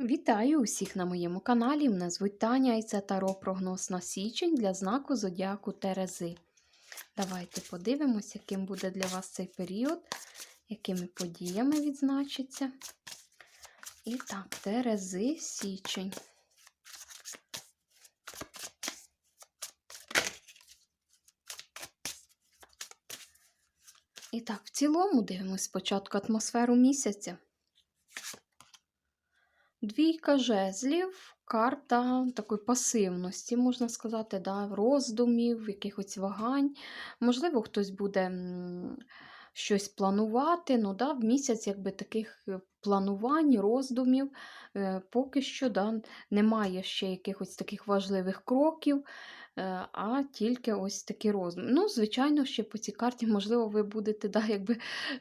Вітаю усіх на моєму каналі. Мене звуть Таня і це таро прогноз на січень для знаку Зодіаку Терези. Давайте подивимось, яким буде для вас цей період, якими подіями відзначиться. І так, Терези січень. І так, в цілому дивимось спочатку атмосферу місяця. Двійка жезлів, карта такої пасивності, можна сказати, да, роздумів, якихось вагань. Можливо, хтось буде щось планувати. Ну, да, в місяць якби таких е, планувань, роздумів. Е, Поки що да, немає ще якихось таких важливих кроків. Е, а тільки ось такі розмір. Ну, звичайно, ще по цій карті, можливо, ви будете да, якби,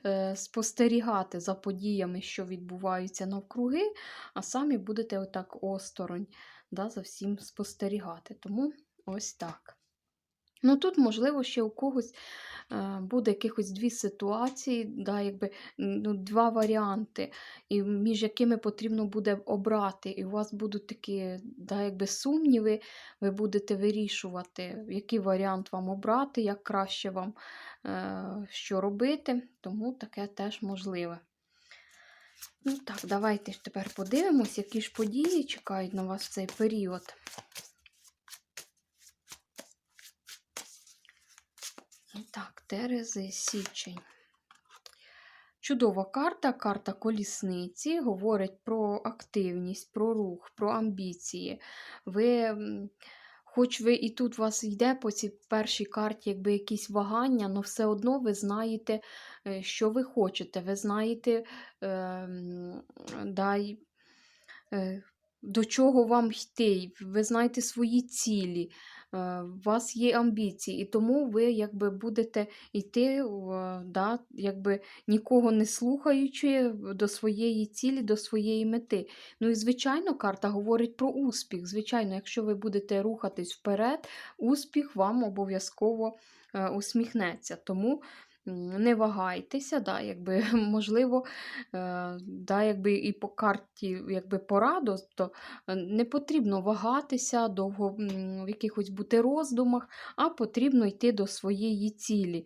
е, спостерігати за подіями, що відбуваються навкруги, а самі будете отак осторонь да, за всім спостерігати. Тому ось так. Ну, тут, можливо, ще у когось е, буде якихось дві ситуації, да, якби, ну, два варіанти, і між якими потрібно буде обрати. І у вас будуть такі да, якби сумніви, ви будете вирішувати, який варіант вам обрати, як краще вам е, що робити. Тому таке теж можливе. Ну так, давайте тепер подивимось, які ж події чекають на вас в цей період. Так, Терези січень. Чудова карта, карта колісниці, говорить про активність, про рух, про амбіції. Ви, Хоч ви і тут у вас йде по цій першій карті якби якісь вагання, але все одно ви знаєте, е, що ви хочете. Ви знаєте, е, м, да, й, е, до чого вам йти, ви знаєте свої цілі. Е, у вас є амбіції, і тому ви якби будете йти, да, якби нікого не слухаючи до своєї цілі, до своєї мети. Ну і звичайно, карта говорить про успіх. Звичайно, якщо ви будете рухатись вперед, успіх вам обов'язково е, усміхнеться. Тому не вагайтеся, да, якби, можливо, е, да, якби і по карті якби пораду, то Е, Не потрібно вагатися, довго в якихось бути роздумах, а потрібно йти до своєї цілі.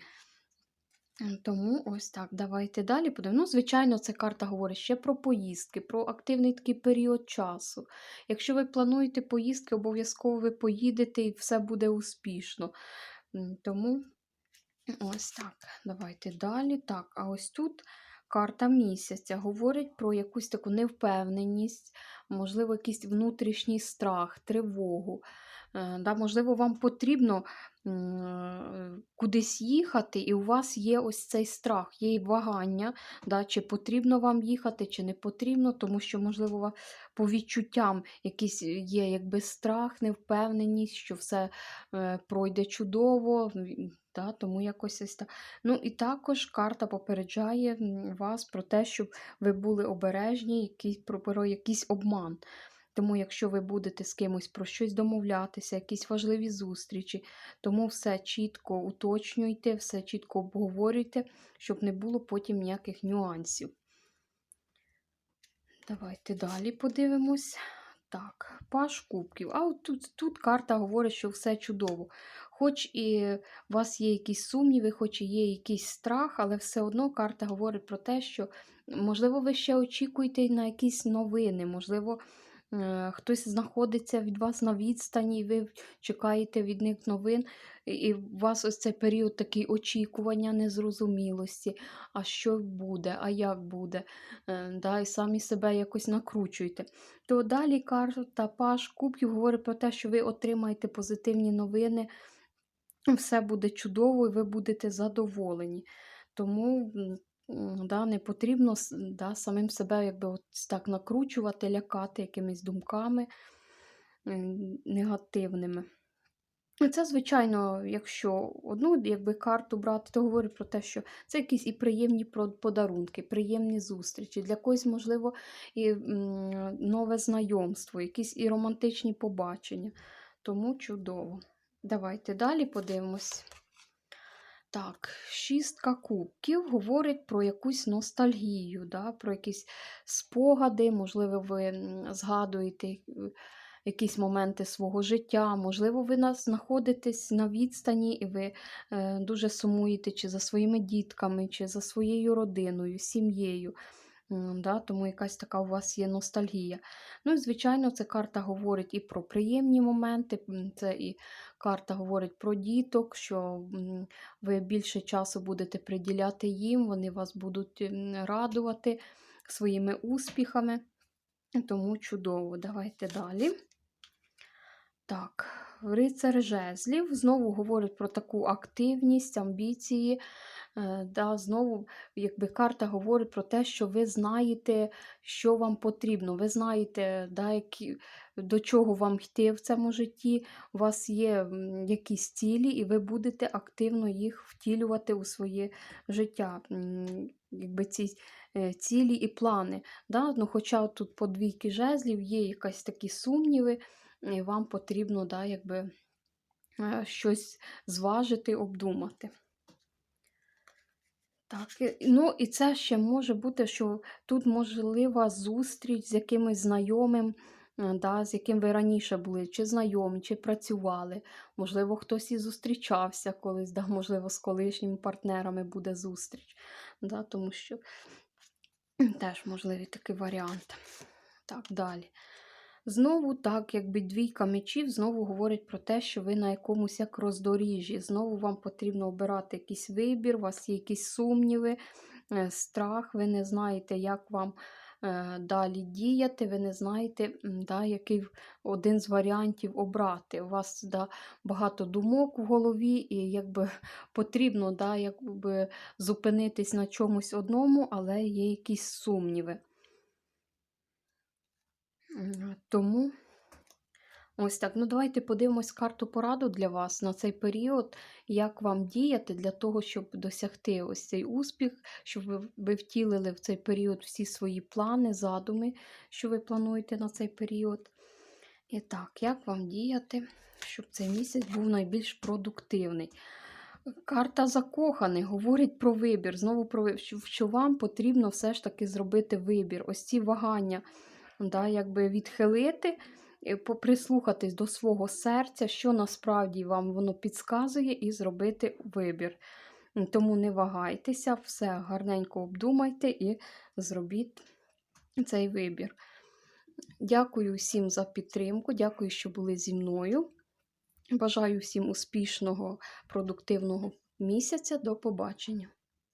Тому ось так, давайте далі подивимося. Ну, звичайно, ця карта говорить ще про поїздки, про активний такий період часу. Якщо ви плануєте поїздки, обов'язково ви поїдете і все буде успішно. Тому ось так, давайте далі. Так, а ось тут карта місяця говорить про якусь таку невпевненість, можливо, якийсь внутрішній страх, тривогу. Е, Да, можливо, вам потрібно кудись їхати, і у вас є ось цей страх, є вагання, да, чи потрібно вам їхати, чи не потрібно, тому що, можливо, по відчуттям якийсь є якби страх, невпевненість, що все е, пройде чудово. Да, тому якось ось так. Ну і також карта попереджає вас про те, щоб ви були обережні, якийсь, про, про якийсь обман. Тому, якщо ви будете з кимось про щось домовлятися, якісь важливі зустрічі, тому все чітко уточнюйте, все чітко обговорюйте, щоб не було потім ніяких нюансів. Давайте далі подивимось. Так, паш кубків. А от тут, тут карта говорить, що все чудово. Хоч і у вас є якісь сумніви, хоч і є якийсь страх, але все одно карта говорить про те, що, можливо, ви ще очікуєте на якісь новини, можливо, хтось знаходиться від вас на відстані, і ви чекаєте від них новин, і- у вас ось цей період такий очікування, незрозумілості, а що буде, а як буде, е, да, і самі себе якось накручуєте. То далі карта Паш Кубків говорить про те, що ви отримаєте позитивні новини, все буде чудово і ви будете задоволені. Тому да, не потрібно да, самим себе якби от так накручувати, лякати якимись думками негативними. І Це, звичайно, якщо одну якби, карту брати, то говорить про те, що це якісь і приємні подарунки, приємні зустрічі. Для когось, можливо, і нове знайомство, якісь і романтичні побачення. Тому чудово. Давайте далі подивимось. Так, шістка кубків говорить про якусь ностальгію, да, про якісь спогади, можливо, ви згадуєте е, якісь моменти свого життя, можливо, ви нас знаходитесь на відстані і ви е, дуже сумуєте чи за своїми дітками, чи за своєю родиною, сім'єю. Да, тому якась така у вас є ностальгія. Ну і, звичайно, це карта говорить і про приємні моменти, це і карта говорить про діток, що ви більше часу будете приділяти їм, вони вас будуть радувати своїми успіхами. Тому чудово. Давайте далі. Так, рицар жезлів знову говорить про таку активність, амбіції. Е, Да, знову, якби карта говорить про те, що ви знаєте, що вам потрібно. Ви знаєте, да, які, до чого вам йти в цьому житті. У вас є якісь цілі, і ви будете активно їх втілювати у своє життя. Якби ці е, цілі і плани. Да? Ну, хоча тут по двійки жезлів є якісь такі сумніви, і вам потрібно да, якби, е, щось зважити, обдумати. Так, ну і це ще може бути, що тут можлива зустріч з якимось знайомим, е, да, з яким ви раніше були, чи знайомі, чи працювали. Можливо, хтось і зустрічався колись, да, можливо, з колишніми партнерами буде зустріч. Да, тому що теж можливий такий варіант. Так, далі. Знову так, якби двійка мечів, знову говорить про те, що ви на якомусь як роздоріжжі. Знову вам потрібно обирати якийсь вибір, у вас є якісь сумніви, е, страх, ви не знаєте, як вам е, далі діяти, ви не знаєте, да, який один з варіантів обрати. У вас да, багато думок в голові, і якби потрібно да, якби зупинитись на чомусь одному, але є якісь сумніви. Тому ось так. Ну, давайте подивимось карту пораду для вас на цей період, як вам діяти для того, щоб досягти ось цей успіх, щоб ви, втілили в цей період всі свої плани, задуми, що ви плануєте на цей період. І так, як вам діяти, щоб цей місяць був найбільш продуктивний? Карта закоханий говорить про вибір. Знову про що вам потрібно все ж таки зробити вибір. Ось ці вагання, да, якби відхилити, е, прислухатись до свого серця, що насправді вам воно підказує, і зробити вибір. Тому не вагайтеся, все гарненько обдумайте і зробіть цей вибір. Дякую всім за підтримку, дякую, що були зі мною. Бажаю всім успішного, продуктивного місяця. До побачення!